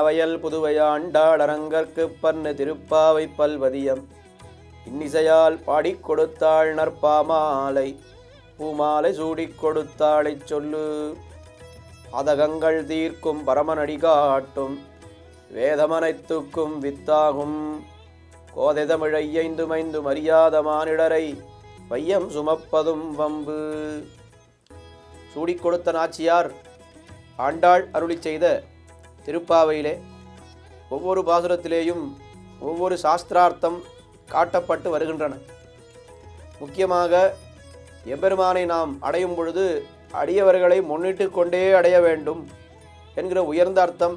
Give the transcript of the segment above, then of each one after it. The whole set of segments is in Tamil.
வயல் புதுவையாண்டாள் அரங்கற்கு பன்னு திருப்பாவை பல்வதியம். இன்னிசையால் பாடிக் கொடுத்தாள் நற்பாமாலை பூமாலை சூடிக் கொடுத்தாளைச் சொல்லு. அதகங்கள் தீர்க்கும் பரமனடி காட்டும் வேதமனைத்துக்கும் வித்தாகும். கோதை ஐந்து மைந்து மரியாத மானிடரை வையம் சுமப்பதும் வம்பு. சூடிக் கொடுத்த நாச்சியார் ஆண்டாள் அருளிச் செய்த திருப்பாவையிலே ஒவ்வொரு பாசுரத்திலேயும் ஒவ்வொரு சாஸ்திரார்த்தம் காட்டப்பட்டு வருகின்றன. முக்கியமாக எம்பெருமானை நாம் அடையும் பொழுது அடியவர்களை முன்னிட்டு கொண்டே அடைய வேண்டும் என்கிற உயர்ந்த அர்த்தம்.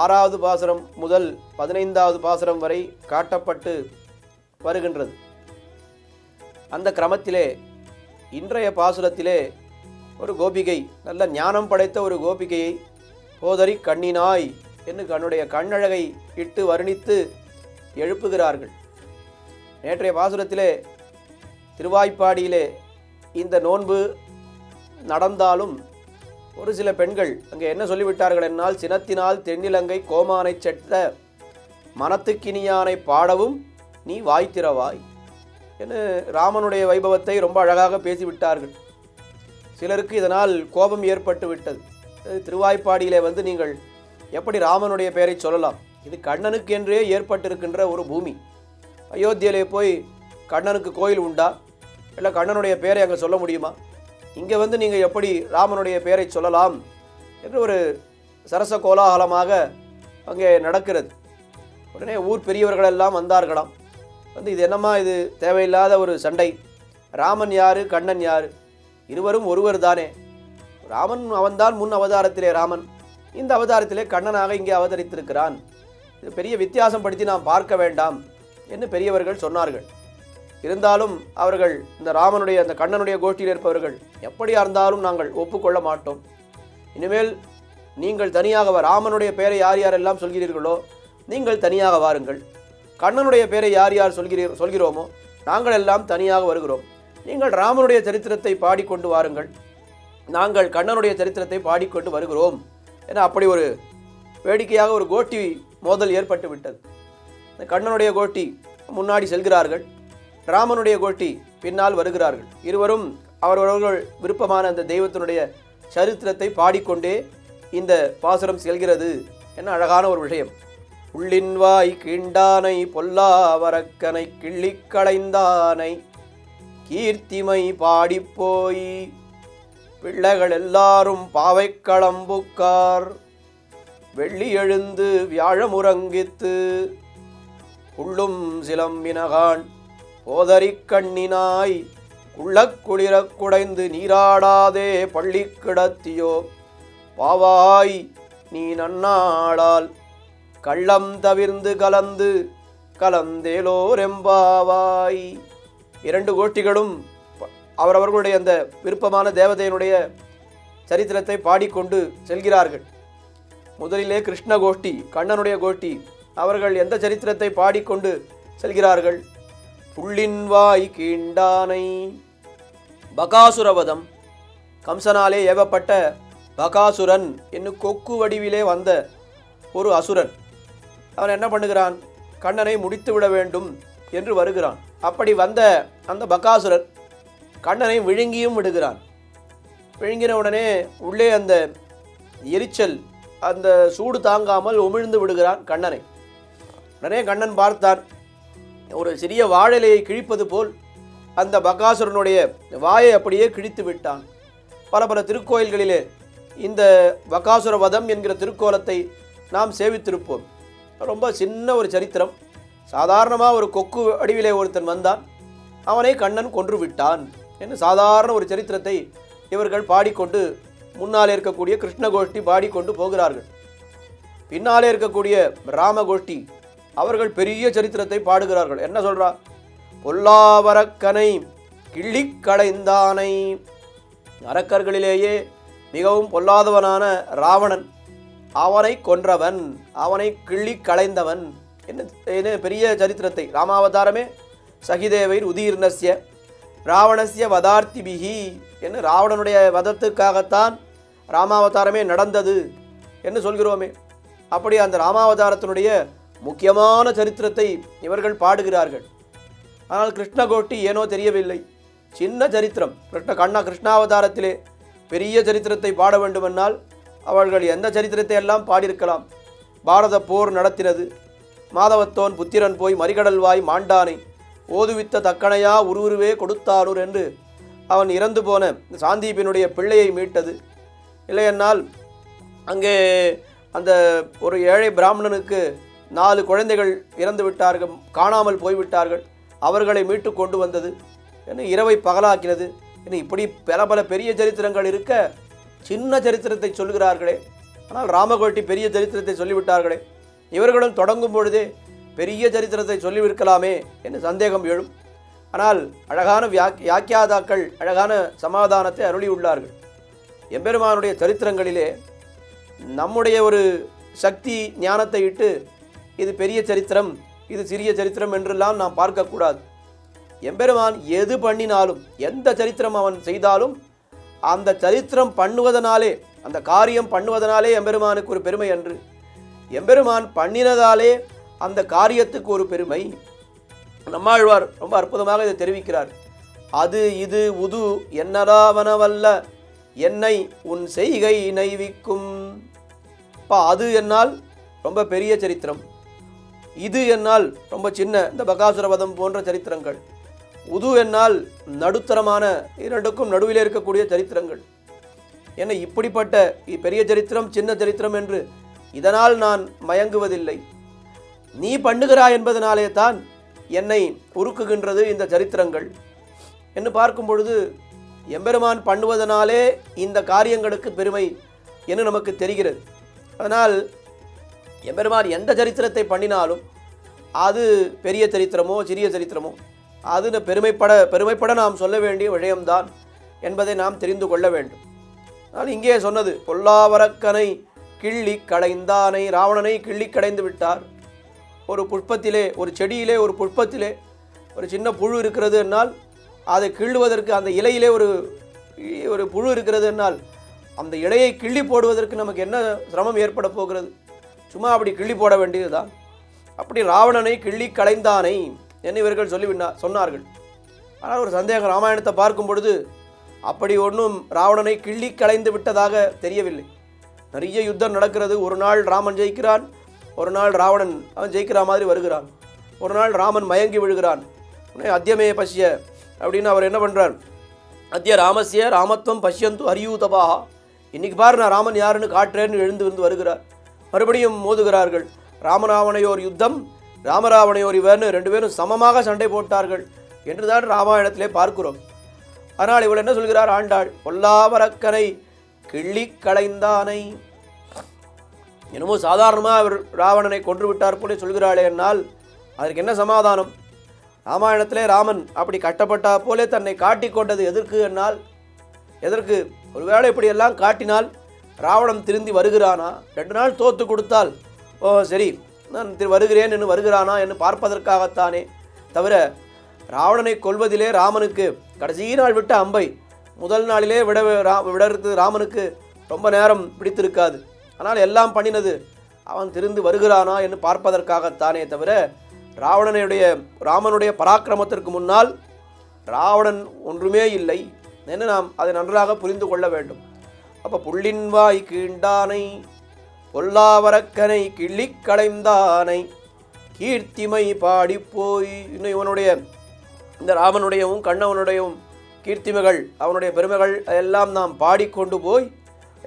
ஆறாவது பாசுரம் முதல் பதினைந்தாவது பாசுரம் வரை காட்டப்பட்டு வருகின்றது. அந்த கிரமத்திலே இன்றைய பாசுரத்திலே ஒரு கோபிகை நல்ல ஞானம் படைத்த ஒரு கோபிகையை போதரி கண்ணினாய் என்று கண்ணுடைய கண்ணழகை இட்டு வர்ணித்து எழுப்புகிறார்கள். நேற்றைய பாசுரத்திலே திருவாய்ப்பாடியிலே இந்த நோன்பு நடந்தாலும் ஒரு சில பெண்கள் அங்கே என்ன சொல்லிவிட்டார்கள் என்னால் சினத்தினால் தென்னிலங்கை கோமானை செட்ட மனத்துக்கினியானை பாடவும் நீ வாய்த்திரவாய் என்று ராமனுடைய வைபவத்தை ரொம்ப அழகாக பேசிவிட்டார்கள். சிலருக்கு இதனால் கோபம் ஏற்பட்டு விட்டது திருவாய்ப்பாடியிலே வந்து நீங்கள் எப்படி ராமனுடைய பெயரை சொல்லலாம்? இது கண்ணனுக்கு என்றே ஏற்பட்டிருக்கின்ற ஒரு பூமி. அயோத்தியிலே போய் கண்ணனுக்கு கோயில் உண்டா? இல்லை கண்ணனுடைய பெயரை அங்கே சொல்ல முடியுமா? இங்கே வந்து நீங்கள் எப்படி ராமனுடைய பெயரை சொல்லலாம் என்று ஒரு சரச கோலாகலமாக அங்கே நடக்கிறது. உடனே ஊர் பெரியவர்கள் எல்லாம் வந்தார்களாம். வந்து இது என்னம்மா இது தேவையில்லாத ஒரு சண்டை? ராமன் யாரு? கண்ணன் யார்? இருவரும் ஒருவர் தானே ராமன் அவன்தான் முன் அவதாரத்திலே ராமன். இந்த அவதாரத்திலே கண்ணனாக இங்கே அவதரித்திருக்கிறான். இது பெரிய வித்தியாசம் படுத்தி நாம் பார்க்க வேண்டாம் என்று பெரியவர்கள் சொன்னார்கள். இருந்தாலும் அவர்கள் இந்த ராமனுடைய அந்த கண்ணனுடைய கோஷ்டியில் இருப்பவர்கள் எப்படியா இருந்தாலும் நாங்கள் ஒப்புக்கொள்ள மாட்டோம். இனிமேல் நீங்கள் தனியாக ராமனுடைய பெயரை யார் யாரெல்லாம் சொல்கிறீர்களோ நீங்கள் தனியாக வாருங்கள். கண்ணனுடைய பெயரை யார் யார் சொல்கிறீர் சொல்கிறோமோ நாங்கள் எல்லாம் தனியாக வருகிறோம். நீங்கள் ராமனுடைய சரித்திரத்தை பாடிக்கொண்டு வாருங்கள். நாங்கள் கண்ணனுடைய சரித்திரத்தை பாடிக்கொண்டு வருகிறோம் என அப்படி ஒரு வேடிக்கையாக ஒரு கோட்டி மோதல் ஏற்பட்டு விட்டது. இந்த கண்ணனுடைய கோட்டி முன்னாடி செல்கிறார்கள். ராமனுடைய கோட்டி பின்னால் வருகிறார்கள். இருவரும் அவரவர்கள் விருப்பமான அந்த தெய்வத்தினுடைய சரித்திரத்தை பாடிக்கொண்டே இந்த பாசுரம் செல்கிறது என்ன அழகான ஒரு விஷயம். உள்ளின்வாய் கீண்டானை பொல்லாவரக்கனை கிள்ளி களைந்தானை கீர்த்திமை பாடிப்போய் பிள்ளைகள் எல்லாரும் பாவைக்களம்புக்கார் வெள்ளி எழுந்து வியாழமுறங்கித்து உள்ளும் சிலம்பினகான் போதரிக் கண்ணினாய் உள்ளக் குளிரக் குடைந்து நீராடாதே பள்ளி கிடத்தியோ. பாவாய் நீ நன்னாளால் கள்ளம் தவிர்ந்து கலந்து கலந்தேலோரெம்பாவாய். இரண்டு கோஷ்டிகளும் அவர் அவர்களுடைய அந்த விருப்பமான தேவதையினுடைய சரித்திரத்தை பாடிக்கொண்டு செல்கிறார்கள். முதலிலே கிருஷ்ண கோஷ்டி கண்ணனுடைய கோஷ்டி அவர்கள் எந்த சரித்திரத்தை பாடிக்கொண்டு செல்கிறார்கள்? புள்ளின் வாய் கீண்டானை பகாசுரவதம் கம்சனாலே ஏவப்பட்ட பகாசுரன் என்னும் கொக்கு வடிவிலே வந்த ஒரு அசுரன். அவன் என்ன பண்ணுகிறான்? கண்ணனை முடித்து விட வேண்டும் என்று வருகிறான். அப்படி வந்த அந்த பகாசுரன் கண்ணனை விழுங்கியும் விடுகிறான். விழுங்கின உடனே உள்ளே அந்த எரிச்சல் அந்த சூடு தாங்காமல் உமிழ்ந்து விடுகிறான் கண்ணனை. உடனே கண்ணன் பார்த்தான் ஒரு சிறிய வாழலையை கிழிப்பது போல் அந்த பகாசுரனுடைய வாயை அப்படியே கிழித்து விட்டான். பல பல திருக்கோயில்களிலே இந்த பகாசுர வதம் என்கிற திருக்கோலத்தை நாம் சேவித்திருப்போம். ரொம்ப சின்ன ஒரு சரித்திரம். சாதாரணமாக ஒரு கொக்கு அடிவிலே ஒருத்தன் வந்தான். அவனை கண்ணன் கொன்று விட்டான். என்று சாதாரண ஒரு சரித்திரத்தை இவர்கள் பாடிக்கொண்டு முன்னாலே இருக்கக்கூடிய கிருஷ்ண கோஷ்டி பாடிக்கொண்டு போகிறார்கள். பின்னாலே இருக்கக்கூடிய ராமகோஷ்டி அவர்கள் பெரிய சரித்திரத்தை பாடுகிறார்கள். என்ன சொல்றா? பொல்லாவரக்கனை கிள்ளி களைந்தானை அரக்கர்களிலேயே மிகவும் பொல்லாதவனான ராவணன் அவனை கொன்றவன் அவனை கிள்ளி களைந்தவன் என்ன என்ன பெரிய சரித்திரத்தை? ராமாவதாரமே சகிதேவை உதீர்ணஸ்ய ராவணஸ்ய வதார்த்திபிகி என்று ராவணனுடைய வதத்துக்காகத்தான் ராமாவதாரமே நடந்தது என்று சொல்கிறோமே. அப்படி அந்த ராமாவதாரத்தினுடைய முக்கியமான சரித்திரத்தை இவர்கள் பாடுகிறார்கள். ஆனால் கிருஷ்ணகோட்டி ஏனோ தெரியவில்லை. சின்ன சரித்திரம். கிருஷ்ண கண்ணா கிருஷ்ணாவதாரத்திலே பெரிய சரித்திரத்தை பாட வேண்டுமென்றால் அவர்கள் எந்த சரித்திரத்தை எல்லாம் பாடியிருக்கலாம். பாரத போர் நடத்தினது. மாதவத்தோன் புத்திரன் போய் மறிகடல்வாய் மாண்டானை ஓதுவித்த தக்கனையா உருவுருவே கொடுத்தாரூர் என்று அவன் இறந்து போன சாந்தீபினுடைய பிள்ளையை மீட்டது. இல்லையென்னால் அங்கே அந்த ஒரு ஏழை பிராமணனுக்கு நாலு குழந்தைகள் இறந்து விட்டார்கள் காணாமல் போய்விட்டார்கள். அவர்களை மீட்டு கொண்டு வந்தது. என்ன இரவை பகலாக்கினது. என்ன இப்படி பல பல பெரிய சரித்திரங்கள் இருக்க சின்ன சரித்திரத்தை சொல்கிறார்களே. ஆனால் ராமகோட்டி பெரிய சரித்திரத்தை சொல்லிவிட்டார்களே. இவர்களும் தொடங்கும் பொழுதே பெரிய சரித்திரத்தை சொல்லியிருக்கலாமே என்று சந்தேகம் எழும். ஆனால் அழகான யாக்கியாதாக்கள் அழகான சமாதானத்தை அருளியுள்ளார்கள். எம்பெருமானுடைய சரித்திரங்களிலே நம்முடைய ஒரு சக்தி ஞானத்தை இட்டு இது பெரிய சரித்திரம் இது சிறிய சரித்திரம் என்றெல்லாம் நாம் பார்க்கக்கூடாது. எம்பெருமான் எது பண்ணினாலும் எந்த சரித்திரம் அவன் செய்தாலும் அந்த சரித்திரம் பண்ணுவதனாலே அந்த காரியம் பண்ணுவதனாலே எம்பெருமானுக்கு ஒரு பெருமை அன்று. எம்பெருமான் பண்ணினதாலே அந்த காரியத்துக்கு ஒரு பெருமை. நம்மாழ்வார் ரொம்ப அற்புதமாக இதை தெரிவிக்கிறார். அது இது உது என்னடாவனவல்ல என்னை உன் செய்கை நைவிக்கும் பா அது என்னால் ரொம்ப பெரிய சரித்திரம். இது என்னால் ரொம்ப சின்ன இந்த பகாசுரவதம் போன்ற சரித்திரங்கள். உது என்னால் நடுத்தரமான இரண்டுக்கும் நடுவில் இருக்கக்கூடிய சரித்திரங்கள். என்ன இப்படிப்பட்ட பெரிய சரித்திரம் சின்ன சரித்திரம் என்று இதனால் நான் மயங்குவதில்லை. நீ பண்ணுகிறாய் என்பதனாலே தான் என்னை உருக்குகின்றது இந்த சரித்திரங்கள். என்று பார்க்கும் பொழுது எம்பெருமான் பண்ணுவதனாலே இந்த காரியங்களுக்கு பெருமை என்று நமக்கு தெரிகிறது. அதனால் எம்பெருமான் எந்த சரித்திரத்தை பண்ணினாலும் அது பெரிய சரித்திரமோ சிறிய சரித்திரமோ அது பெருமைப்பட பெருமைப்பட நாம் சொல்ல வேண்டிய விஷயம்தான் என்பதை நாம் தெரிந்து கொள்ள வேண்டும். நான் இங்கே சொன்னது பொல்லாவரக்கனை கிள்ளி கடைந்தானை ராவணனை கிள்ளி கடைந்து விட்டார். ஒரு புஷ்பத்திலே ஒரு செடியிலே ஒரு புஷ்பத்திலே ஒரு சின்ன புழு இருக்கிறது என்னால் அதை கிள்ளுவதற்கு அந்த இலையிலே ஒரு ஒரு புழு இருக்கிறது என்னால் அந்த இலையை கிள்ளி போடுவதற்கு நமக்கு என்ன சிரமம் ஏற்பட போகிறது? சும்மா அப்படி கிள்ளி போட வேண்டியதுதான் அப்படி ராவணனை கிள்ளி களைந்தானை என்று இவர்கள் சொல்லிவிட்டா சொன்னார்கள். ஆனால் ஒரு சந்தேகம் ராமாயணத்தை பார்க்கும் பொழுது அப்படி ஒன்றும் ராவணனை கிள்ளி களைந்து விட்டதாக தெரியவில்லை. நிறைய யுத்தம் நடக்கிறது. ஒரு நாள் ராமன் ஜெயிக்கிறான். ஒரு நாள் ராவணன் அவன் ஜெயிக்கிற மாதிரி வருகிறான். ஒரு நாள் ராமன் மயங்கி விழுகிறான். உடனே அத்தியமே பசிய அப்படின்னு அவர் என்ன பண்ணுறார் அத்திய ராமசிய ராமத்துவம் பசியந்து அரியூதபா. இன்னைக்கு பாரு நான் ராமன் யாருன்னு காட்டுறேன்னு எழுந்து வந்து வருகிறார். மறுபடியும் மோதுகிறார்கள். ராமராவணையோர் யுத்தம் ராமராவணையோர் இவர்னு ரெண்டு பேரும் சமமாக சண்டை போட்டார்கள் என்றுதான் ராமாயணத்திலே பார்க்கிறோம். ஆனால் இவள் என்ன சொல்கிறார்? ஆண்டாள் பொல்லாவரக்கனை கிள்ளி களைந்தானை. என்னமோ சாதாரணமாக அவர் ராவணனை கொன்று விட்டார் போல சொல்கிறாளே என்னால். அதற்கு என்ன சமாதானம்? ராமாயணத்திலே ராமன் அப்படி கட்டப்பட்டா போலே தன்னை காட்டிக் கொண்டது எதற்கு என்னால்? எதற்கு? ஒருவேளை இப்படியெல்லாம் காட்டினால் ராவணம் திருந்தி வருகிறானா? ரெண்டு நாள் தோத்து கொடுத்தால். ஓ சரி நான் திரு வருகிறேன் என்று வருகிறானா என்று பார்ப்பதற்காகத்தானே. தவிர ராவணனை கொல்வதிலே ராமனுக்கு கடைசி நாள் விட்ட அம்பை முதல் நாளிலே விட விட விடறது ராமனுக்கு ரொம்ப நேரம் பிடித்திருக்காது. ஆனால் எல்லாம் பண்ணினது. அவன் திருந்து வருகிறானா என்று பார்ப்பதற்காகத்தானே தவிர ராவணனுடைய ராமனுடைய பராக்கிரமத்திற்கு முன்னால் ராவணன் ஒன்றுமே இல்லை என்று நாம் அதை நன்றாக புரிந்து கொள்ள வேண்டும். அப்போ புள்ளின்வாய் கீண்டானை பொல்லாவரக்கனை கிள்ளிக் களைந்தானை கீர்த்திமை பாடிப்போய் இன்னும் இவனுடைய இந்த ராமனுடையவும் கண்ணவனுடையவும் கீர்த்திமைகள் அவனுடைய பெருமைகள் எல்லாம் நாம் பாடிக்கொண்டு போய்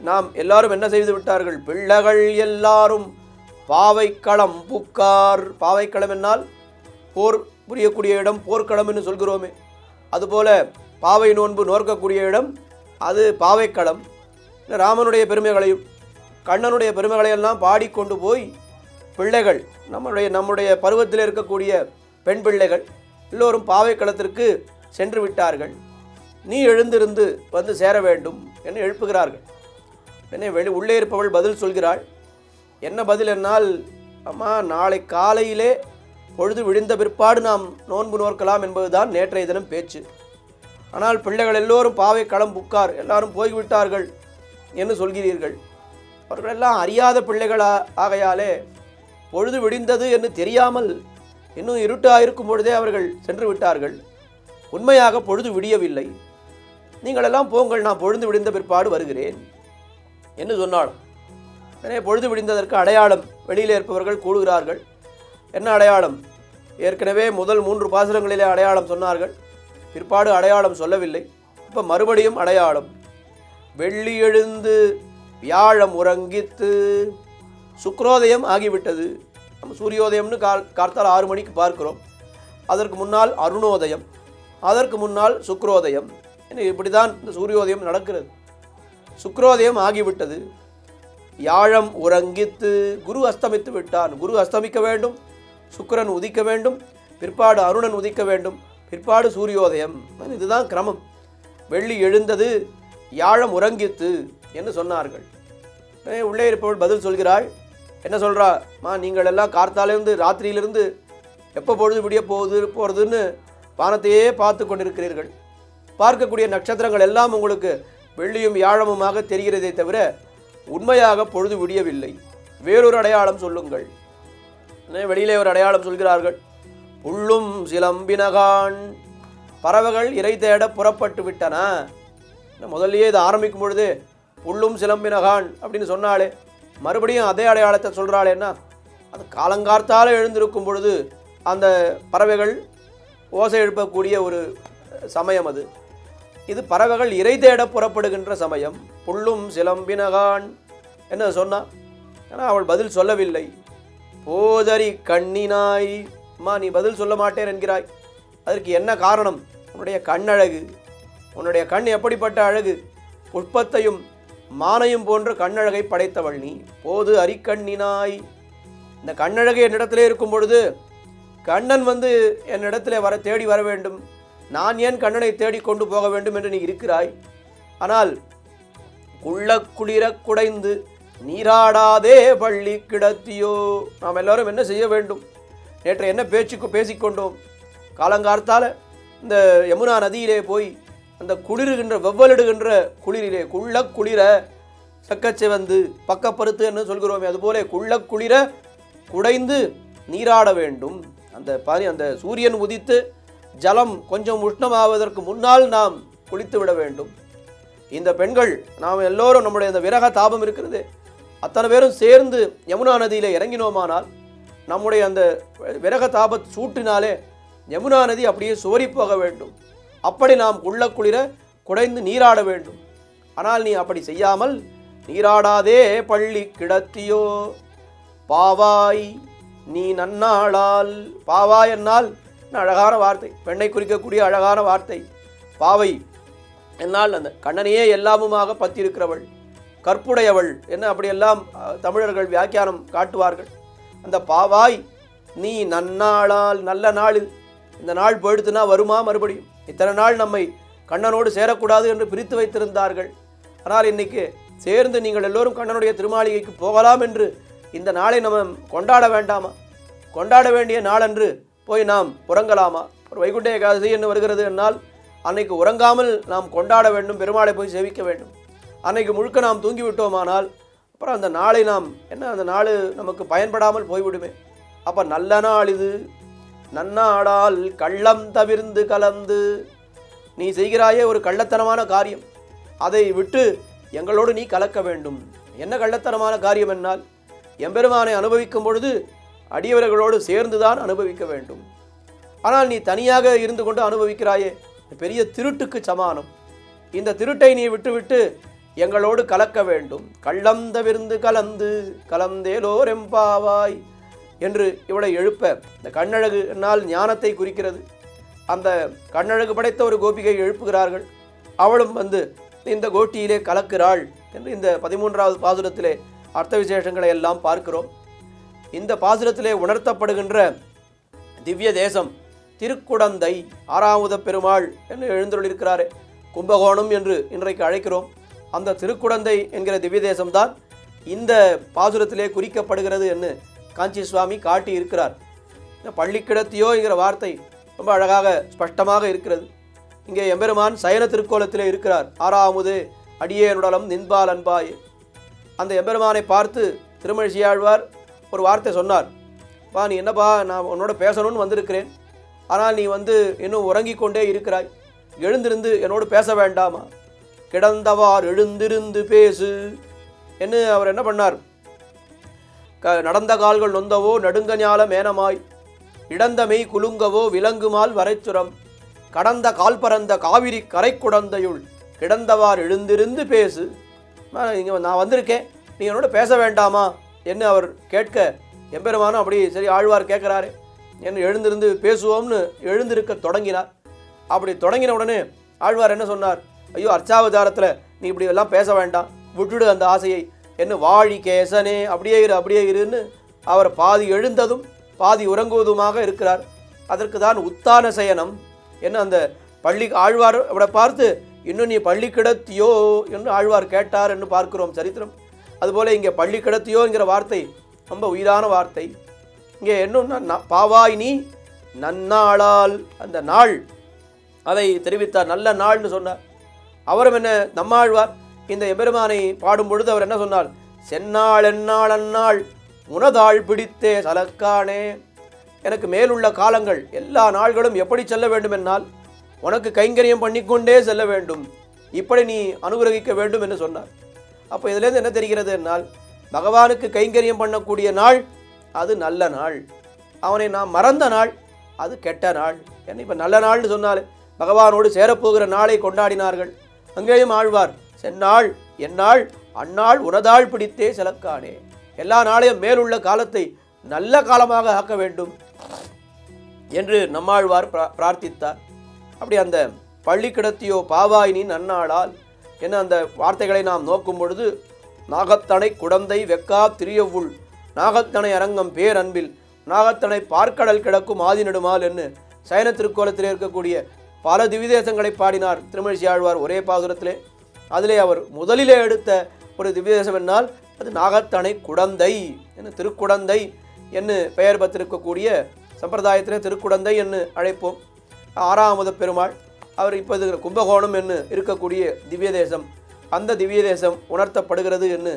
நாம் எல்லாரும் என்ன செய்து விட்டார்கள்? பிள்ளைகள் எல்லாரும் பாவைக்களம் புக்கார். பாவைக்களம் என்னால் போர் புரியக்கூடிய இடம் போர்க்களம் என்று சொல்கிறோமே. அதுபோல பாவை நோன்பு நோர்க்கக்கூடிய இடம் அது பாவைக்களம். ராமனுடைய பெருமைகளையும் கண்ணனுடைய பெருமைகளையெல்லாம் பாடிக்கொண்டு போய் பிள்ளைகள் நம்முடைய நம்முடைய பருவத்தில் இருக்கக்கூடிய பெண் பிள்ளைகள் எல்லோரும் பாவைக்களத்திற்கு சென்று விட்டார்கள். நீ எழுந்திருந்து வந்து சேர வேண்டும் என்று எழுப்புகிறார்கள். உடனே வெளி உள்ளே இருப்பவள் பதில் சொல்கிறாள். என்ன பதில் என்னால்? அம்மா நாளை காலையிலே பொழுது விழுந்த பிற்பாடு நாம் நோன்பு நோக்கலாம் என்பதுதான் நேற்றைய தினம் பேச்சு. ஆனால் பிள்ளைகள் எல்லோரும் பாவை களம் புக்கார் எல்லாரும் போய்விட்டார்கள் என்று சொல்கிறீர்கள். அவர்களெல்லாம் அறியாத பிள்ளைகளா ஆகையாலே பொழுது விடிந்தது என்று தெரியாமல் இன்னும் இருட்டாக இருக்கும் பொழுதே அவர்கள் சென்று விட்டார்கள். உண்மையாக பொழுது விடியவில்லை. நீங்களெல்லாம் போங்கள் நான் பொழுது விடிந்த பிற்பாடு வருகிறேன். என்று சொன்னாலும் எனவே பொழுது விடிந்ததற்கு அடையாளம் வெளியில் இருப்பவர்கள் கூடுகிறார்கள் என்ன அடையாளம்? ஏற்கனவே முதல் மூன்று பாசுரங்களிலே அடையாளம் சொன்னார்கள். பிற்பாடு அடையாளம் சொல்லவில்லை. இப்போ மறுபடியும் அடையாளம். வெள்ளி எழுந்து வியாழம் உறங்கித்து சுக்ரோதயம் ஆகிவிட்டது. நம்ம சூரியோதயம்னு கால் கார்த்தால் ஆறு மணிக்கு பார்க்கிறோம். அதற்கு முன்னால் அருணோதயம் அதற்கு முன்னால் சுக்ரோதயம். இப்படி தான் இந்த சூரியோதயம் நடக்கிறது. சுக்ரோதயம் ஆகிவிட்டது. யாழம் உறங்கித்து குரு அஸ்தமித்து விட்டான். குரு அஸ்தமிக்க வேண்டும் சுக்கரன் உதிக்க வேண்டும் பிற்பாடு அருணன் உதிக்க வேண்டும் பிற்பாடு சூரியோதயம். இதுதான் கிரமம். வெள்ளி எழுந்தது யாழம் உறங்கித்து என்று சொன்னார்கள். உள்ளே இருப்பவள் பதில் சொல்கிறாள். என்ன சொல்கிறா மா நீங்கள் எல்லாம் கார்த்தாலேருந்து ராத்திரியிலிருந்து எப்போ பொழுது விடிய போகுது போகிறதுன்னு வானத்தையே பார்த்து கொண்டிருக்கிறீர்கள். பார்க்கக்கூடிய நட்சத்திரங்கள் எல்லாம் உங்களுக்கு வெள்ளியும் யாழமுமாக தெரிகிறதே தவிர உண்மையாக பொழுது விடியவில்லை. வேறொரு அடையாளம் சொல்லுங்கள். என்ன வெளியிலே ஒரு அடையாளம் சொல்கிறார்கள். புள்ளும் சிலம்பினகான் பறவைகள் இறை தேட புறப்பட்டு விட்டன. முதல்லயே இது ஆரம்பிக்கும் பொழுது புள்ளும் சிலம்பினகான் அப்படின்னு சொன்னாலே மறுபடியும் அதே அடையாளத்தை சொல்கிறாளேன்னா அது காலங்கார்த்தால எழுந்திருக்கும் பொழுது அந்த பறவைகள் ஓசை எழுப்பக்கூடிய ஒரு சமயம் அது. இது பறவைகள் இறை தேட புறப்படுகின்ற சமயம். புள்ளும் சிலம்பினகான். என்ன சொன்னா? ஏன்னா அவள் பதில் சொல்லவில்லை. போதரி கண்ணினாய். அம்மா நீ பதில் சொல்ல மாட்டேன் என்கிறாய். அதற்கு என்ன காரணம்? உன்னுடைய கண்ணழகு. உன்னுடைய கண் எப்படிப்பட்ட அழகு? புஷ்பத்தையும் மானையும் போன்ற கண்ணழகை படைத்தவள் நீ. போது அரிக்கண்ணினாய் இந்த கண்ணழகு என்னிடத்திலே இருக்கும் பொழுது கண்ணன் வந்து என்னிடத்திலே வர தேடி வர வேண்டும். நான் ஏன் கண்ணனை தேடி கொண்டு போக வேண்டும் என்று நீ இருக்கிறாய்? ஆனால் குள்ள குளிர குடைந்து நீராடாதே பள்ளி கிடத்தியோ. நாம் எல்லாரும் என்ன செய்ய வேண்டும்? நேற்று என்ன பேச்சுக்கு பேசிக்கொண்டோம் காலங்கார்த்தால் இந்த யமுனா நதியிலே போய் அந்த குளிருகின்ற வெவ்வலிடுகின்ற குளிரிலே குள்ள குளிர செக்கச்சிவந்து பக்கப்பருத்து என்று சொல்கிறோமே அதுபோல குள்ள குளிர குடைந்து நீராட வேண்டும். அந்த பாரி அந்த சூரியன் உதித்து ஜலம் கொஞ்சம் உஷ்ணமாவதற்கு முன்னால் நாம் குளித்து விட வேண்டும். இந்த பெண்கள் நாம் எல்லோரும் நம்முடைய இந்த விரக தாபம் இருக்கிறது. அத்தனை பேரும் சேர்ந்து யமுனா நதியில் இறங்கினோமானால் நம்முடைய அந்த விரக தாப சூட்டினாலே யமுனா நதி அப்படியே சோரி போக வேண்டும். அப்படி நாம் உள்ள குளிர குடைந்து நீராட வேண்டும். ஆனால் நீ அப்படி செய்யாமல் நீராடாதே பள்ளி கிடத்தியோ. பாவாய் நீ நன்னாளால் பாவாய் என்னால் அழகான வார்த்தை. பெண்ணை குறிக்கக்கூடிய அழகான வார்த்தை. பாவை என்னால் அந்த கண்ணனையே எல்லாமுமாக பத்திருக்கிறவள். கற்புடையவள் என்ன அப்படியெல்லாம் தமிழர்கள் வியாக்கியானம் காட்டுவார்கள். அந்த பாவாய் நீ நன்னாளால் நல்ல நாளில் இந்த நாள் போயிடுத்துனா வருமா மறுபடியும்? இத்தனை நாள் நம்மை கண்ணனோடு சேரக்கூடாது என்று பிரித்து வைத்திருந்தார்கள். ஆனால் இன்னைக்கு சேர்ந்து நீங்கள் எல்லோரும் கண்ணனுடைய திருமாளிகைக்கு போகலாம் என்று இந்த நாளை நம்ம கொண்டாட வேண்டாமா? கொண்டாட வேண்டிய நாளன்று போய் நாம் உறங்கலாமா? ஒரு வைகுண்ட ஏகாதசி என்று வருகிறது என்னால் அன்னைக்கு உறங்காமல் நாம் கொண்டாட வேண்டும் பெருமாளை போய் சேவிக்க வேண்டும். அன்னைக்கு முழுக்க நாம் தூங்கி விட்டோமானால் அப்புறம் அந்த நாளை நாம் என்ன அந்த நாள் நமக்கு பயன்படாமல் போய்விடுமே. அப்போ நல்ல நாள் இது. நன்னாடால் கள்ளம் தவிர்ந்து கலந்து. நீ செய்கிறாயே ஒரு கள்ளத்தனமான காரியம். அதை விட்டு எங்களோடு நீ கலக்க வேண்டும். என்ன கள்ளத்தனமான காரியம் என்னால்? எம்பெருமானை அனுபவிக்கும் பொழுது அடியவர்களோடு சேர்ந்துதான் அனுபவிக்க வேண்டும். ஆனால் நீ தனியாக இருந்து கொண்டு அனுபவிக்கிறாயே பெரிய திருட்டுக்கு சமானம். இந்த திருட்டை நீ விட்டுவிட்டு எங்களோடு கலக்க வேண்டும். கள்ளம் தவிர்ந்து கலந்து கலந்தேலோ ரெம்பாவாய் என்று இவளை எழுப்ப இந்த கண்ணழகு என்னால் ஞானத்தை குறிக்கிறது. அந்த கண்ணழகு படைத்த ஒரு கோபிகை எழுப்புகிறார்கள். அவளும் வந்து இந்த கோட்டியிலே கலக்கிறாள் என்று இந்த பதிமூன்றாவது பாசுரத்திலே அர்த்த விசேஷங்களை எல்லாம் பார்க்கிறோம். இந்த பாசுரத்திலே உணர்த்தப்படுகின்ற திவ்ய தேசம் திருக்குடந்தை ஆறாவத பெருமாள் என்று எழுந்தருளிருக்கிறாரே கும்பகோணம் என்று இன்றைக்கு அழைக்கிறோம். அந்த திருக்குடந்தை என்கிற திவ்ய தேசம்தான் இந்த பாசுரத்திலே குறிக்கப்படுகிறது என்று காஞ்சி சுவாமி காட்டி இருக்கிறார் இந்த பள்ளிக்கிடத்தியோ என்கிற வார்த்தை ரொம்ப அழகாக ஸ்பஷ்டமாக இருக்கிறது. இங்கே எம்பெருமான் சயன திருக்கோலத்திலே இருக்கிறார். ஆறாமுது அடியேனுடலம் நின்பால் அன்பாய். அந்த எம்பெருமானை பார்த்து திருமழிசியாழ்வார் ஒரு வார்த்தை சொன்னார். பா நீ என்னப்பா நான் உன்னோட பேசணும்னு வந்திருக்கிறேன். ஆனால் நீ வந்து இன்னும் உறங்கிக் கொண்டே இருக்கிறாய். எழுந்திருந்து என்னோடு பேச வேண்டாமா? கிடந்தவார் எழுந்திருந்து பேசு. என்று அவர் என்ன பண்ணார்? க நடந்த கால்கள் நொந்தவோ நடுங்க ஞால மேனமாய். இடந்த மெய் குலுங்கவோ விலங்குமால் வரைச்சுரம். கடந்த கால் பறந்த காவிரி கரை குடந்தையுள் கிடந்தவார் எழுந்திருந்து பேசு. இங்கே நான் வந்திருக்கேன். நீ என்னோட பேச வேண்டாமா? என்ன அவர் கேட்க எம்பெருமானும் அப்படி சரி ஆழ்வார் கேட்குறாரு. என்ன எழுந்திருந்து பேசுவோம்னு எழுந்திருக்க தொடங்கினார். அப்படி தொடங்கின உடனே ஆழ்வார் என்ன சொன்னார்? ஐயோ அர்ச்சாவதாரத்தில் நீ இப்படி எல்லாம் பேச வேண்டாம். விட்டுடு அந்த ஆசையை. என்ன வாழி கேசனே அப்படியே இரு அப்படியே இருன்னு அவர் பாதி எழுந்ததும் பாதி உறங்குவதுமாக இருக்கிறார். அதற்கு தான் உத்தான சயனம். என்ன அந்த பள்ளி ஆழ்வார் அவரை பார்த்து இன்னும் நீ பள்ளி கிடத்தியோ? என்று ஆழ்வார் கேட்டார் என்று பார்க்கிறோம் சரித்திரம். அதுபோல் இங்கே பள்ளி கிடத்தியோங்கிற வார்த்தை ரொம்ப உயிரான வார்த்தை. இங்கே இன்னும் ந- பாவாய் நீ நன்னாளால் அந்த நாள். அதை தெரிவித்தார் நல்ல நாள்னு சொன்னார். அவரும் என்ன நம்மாழ்வார்? இந்த எபெருமானை பாடும் பொழுது அவர் என்ன சொன்னார்? சென்னாள் என்னாள் அந்நாள் உனதாள் பிடித்தே சலக்கானே. எனக்கு மேலுள்ள காலங்கள் எல்லா நாள்களும் எப்படி செல்ல வேண்டும் என்னால் உனக்கு கைங்கரியம் பண்ணிக்கொண்டே செல்ல வேண்டும். இப்படி நீ அனுகிரகிக்க வேண்டும் என்று சொன்னார். அப்போ இதுலேருந்து என்ன தெரிகிறது என்னால் பகவானுக்கு கைங்கரியம் பண்ணக்கூடிய நாள் அது நல்ல நாள். அவனை நாம் மறந்த நாள் அது கெட்ட நாள். என்ன இப்போ நல்ல நாள்னு சொன்னால் பகவானோடு சேரப்போகிற நாளை கொண்டாடினார்கள். அங்கேயும் ஆழ்வார் சென்னாள் என்னாள் அந்நாள் உனதாள் பிடித்தே சிலக்கானே. எல்லா நாளையும் மேலுள்ள காலத்தை நல்ல காலமாக ஆக்க வேண்டும் என்று நம்மாழ்வார் பிரா- பிரார்த்தித்தார். அப்படி அந்த பள்ளி கிடத்தியோ பாவாயினி நன்னாளால் என்ன அந்த வார்த்தைகளை நாம் நோக்கும் பொழுது நாகத்தனை குடந்தை வெக்கா திரியவுள் நாகத்தனை அரங்கம் பேரன்பில் நாகத்தனை பார்க்கடல் கிடக்கும் ஆதி நெடுமால் என்று சயன திருக்கோலத்திலே இருக்கக்கூடிய பல திவிதேசங்களை பாடினார் திருமழிசி ஆழ்வார் ஒரே பாசுரத்திலே. அதிலே அவர் முதலிலே எடுத்த ஒரு திவ்யதேசம் என்னால் அது நாகத்தனை குடந்தை என்ன திருக்குடந்தை என்று பெயர் பெற்றிருக்கக்கூடிய சம்பிரதாயத்திலே திருக்குடந்தை என்று அழைப்போம். ஆறாமத பெருமாள். அவர் இப்போது கும்பகோணம் என்று இருக்கக்கூடிய திவ்ய தேசம் அந்த திவ்ய தேசம் உணர்த்தப்படுகிறது என்று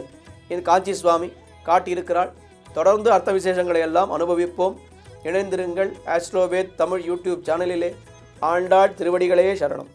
என் காஞ்சி சுவாமி காட்டியிருக்கிறாள் தொடர்ந்து அர்த்த விசேஷங்களை எல்லாம் அனுபவிப்போம். இணைந்திருங்கள் ஆஸ்ட்ரோவேத் தமிழ் யூடியூப் சேனலிலே. ஆண்டாள் திருவடிகளே சரணம்.